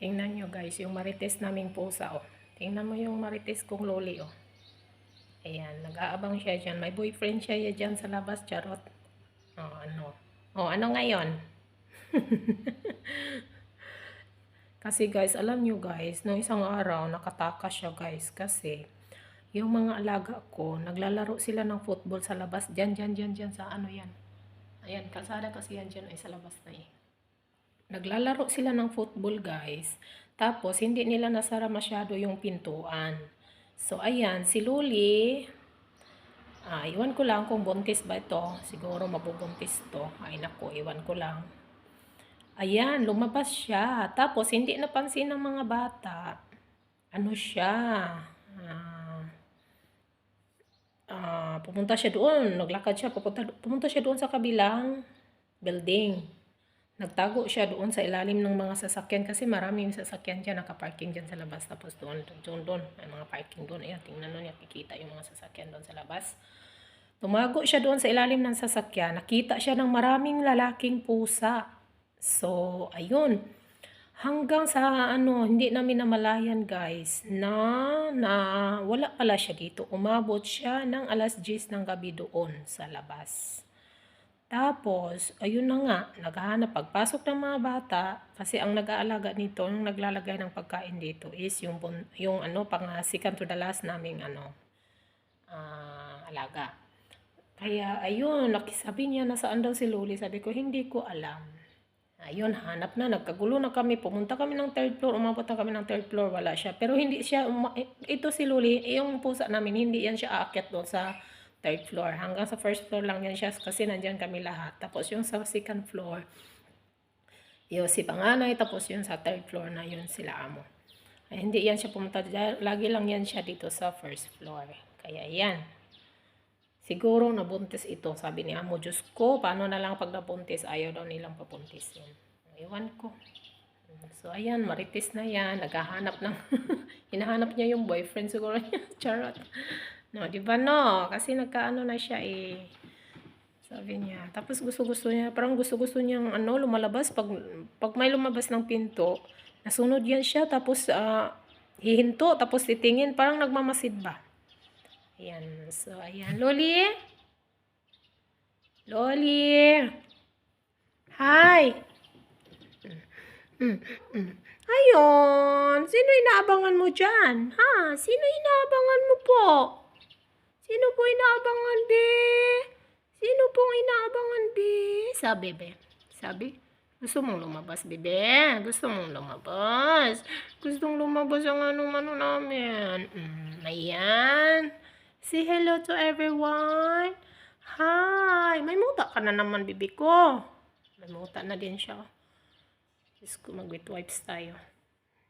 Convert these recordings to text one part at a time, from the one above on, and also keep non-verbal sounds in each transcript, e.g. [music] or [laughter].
Tingnan nyo guys, yung marites naming pusa oh. Tingnan mo yung marites kong loli oh. Ayan, nag-aabang siya dyan. May boyfriend siya ya dyan sa labas, charot. Oh, ano? Oh, ano ngayon? [laughs] kasi guys, alam nyo guys, nung isang araw, nakatakas siya guys. Kasi, yung mga alaga ko, naglalaro sila ng football sa labas. Dyan, dyan, dyan, dyan, sa ano yan. Ayan, kalsada kasi yan dyan ay sa labas na eh. Naglalaro sila ng football guys. Tapos, hindi nila nasara masyado yung pintuan. So, ayan, si Luli, ah, iwan ko lang kung buntis ba ito. Siguro mabubuntis to. Ay nako, iwan ko lang. Ayan, lumabas siya. Tapos, hindi napansin ng mga bata. Ano siya? Ah, ah, pumunta siya doon. Naglakad siya. Pupunta, pumunta siya doon sa kabilang building. Nagtago siya doon sa ilalim ng mga sasakyan kasi maraming sasakyan dyan, nakaparking dyan sa labas. Tapos doon, doon, doon, may mga parking doon. Ayan, tingnan nun, nakikita yung mga sasakyan doon sa labas. Tumago siya doon sa ilalim ng sasakyan. Nakita siya ng maraming lalaking pusa. So, ayun. Hanggang sa ano, hindi namin namalayan guys, na, na wala pala siya dito. Umabot siya ng alas 10 ng gabi doon sa labas. Tapos, ayun na nga, naghahanap pagpasok ng mga bata kasi ang nag-aalaga nito, yung naglalagay ng pagkain dito is yung yung ano pang uh, second to the last naming ano ah, alaga. Kaya ayun, nakisabi niya na saan daw si Luli. Sabi ko, hindi ko alam. Ayun, hanap na, nagkagulo na kami. Pumunta kami ng third floor, umabot na kami ng third floor, wala siya. Pero hindi siya, uma- ito si Luli, yung pusa namin, hindi yan siya aakyat doon sa third floor. Hanggang sa first floor lang yan siya kasi nandyan kami lahat. Tapos yung sa second floor, yung si panganay, tapos yung sa third floor na yun sila amo. Ay, hindi yan siya pumunta. Lagi lang yan siya dito sa first floor. Kaya yan. Siguro nabuntis ito. Sabi ni amo, Diyos ko, paano na lang pag nabuntis? Ayaw daw nilang papuntis yan. Ewan ko. So, ayan, maritis na yan. Naghahanap ng, [laughs] hinahanap niya yung boyfriend siguro niya. [laughs] Charot. No, di ba no? Kasi nagkaano na siya eh. Sabi niya. Tapos gusto-gusto niya, parang gusto-gusto niyang ano, lumalabas. Pag, pag may lumabas ng pinto, nasunod yan siya. Tapos ah, hihinto, tapos titingin. Parang nagmamasid ba? Ayan. So, ayan. Loli? Loli? Hi! Mm, mm. Ayun. Sino inaabangan mo dyan? Ha? Sino inaabangan mo po? Sino po inaabangan, be? Sino pong inaabangan, be? Sabi, be. Sabi? Gusto mong lumabas, bebe? Gusto mong lumabas? Gustong lumabas ang ano-ano namin. Mm, ayan. Say hello to everyone. Hi. May muta ka na naman, bibi ko. May muta na din siya. Diyos ko, mag-wet wipes tayo.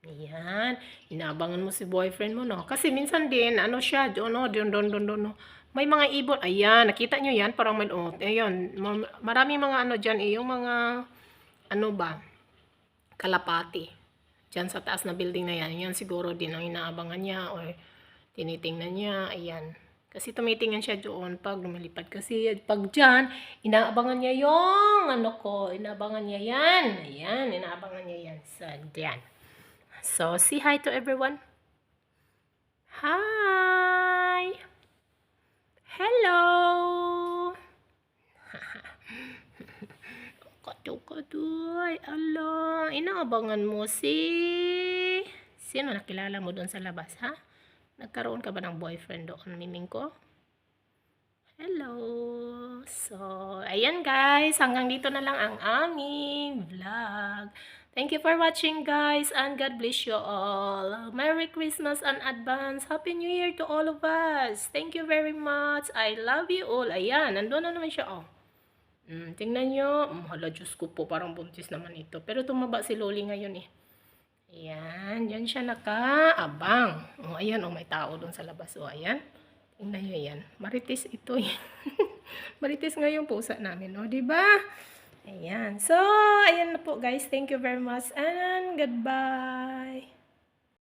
Ayan. Inaabangan mo si boyfriend mo, no? Kasi minsan din, ano siya, doon, no? Doon, doon, doon, doon, no? May mga ibon. Ayan, nakita nyo yan? Parang may, oh, ayun. ma- Maraming mga ano dyan, eh. Yung mga, ano ba? Kalapati. Dyan sa taas na building na yan. Yan siguro din ang inaabangan niya or tinitingnan niya. Ayan. Kasi tumitingnan siya doon pag lumilipad. Kasi pag dyan, inaabangan niya yung ano ko. Inaabangan niya yan. Ayan, inaabangan niya yan. So, dyan. So, say hi to everyone. Hi! Hello! [laughs] Katukadoy, ala, inaabangan mo si... Sino nakilala mo doon sa labas, ha? Nagkaroon ka ba ng boyfriend doon, miming ko? Hello! So, ayan guys, hanggang dito na lang ang aming vlog. Thank you for watching guys and God bless you all. Merry Christmas and advance. Happy New Year to all of us. Thank you very much. I love you all. Ayan, nandun na naman siya oh. Mm, tingnan nyo. Mm, hala, Diyos ko po, parang buntis naman ito. Pero tumaba si Loli ngayon eh. Ayan, dyan siya nakaabang. O, ayan, o, may tao doon sa labas. O, ayan. Tingnan nyo yan. Maritis ito yan. [laughs] Maritis nga yung pusa namin, o, di ba? Ayan. So, ayan na po guys. Thank you very much and goodbye.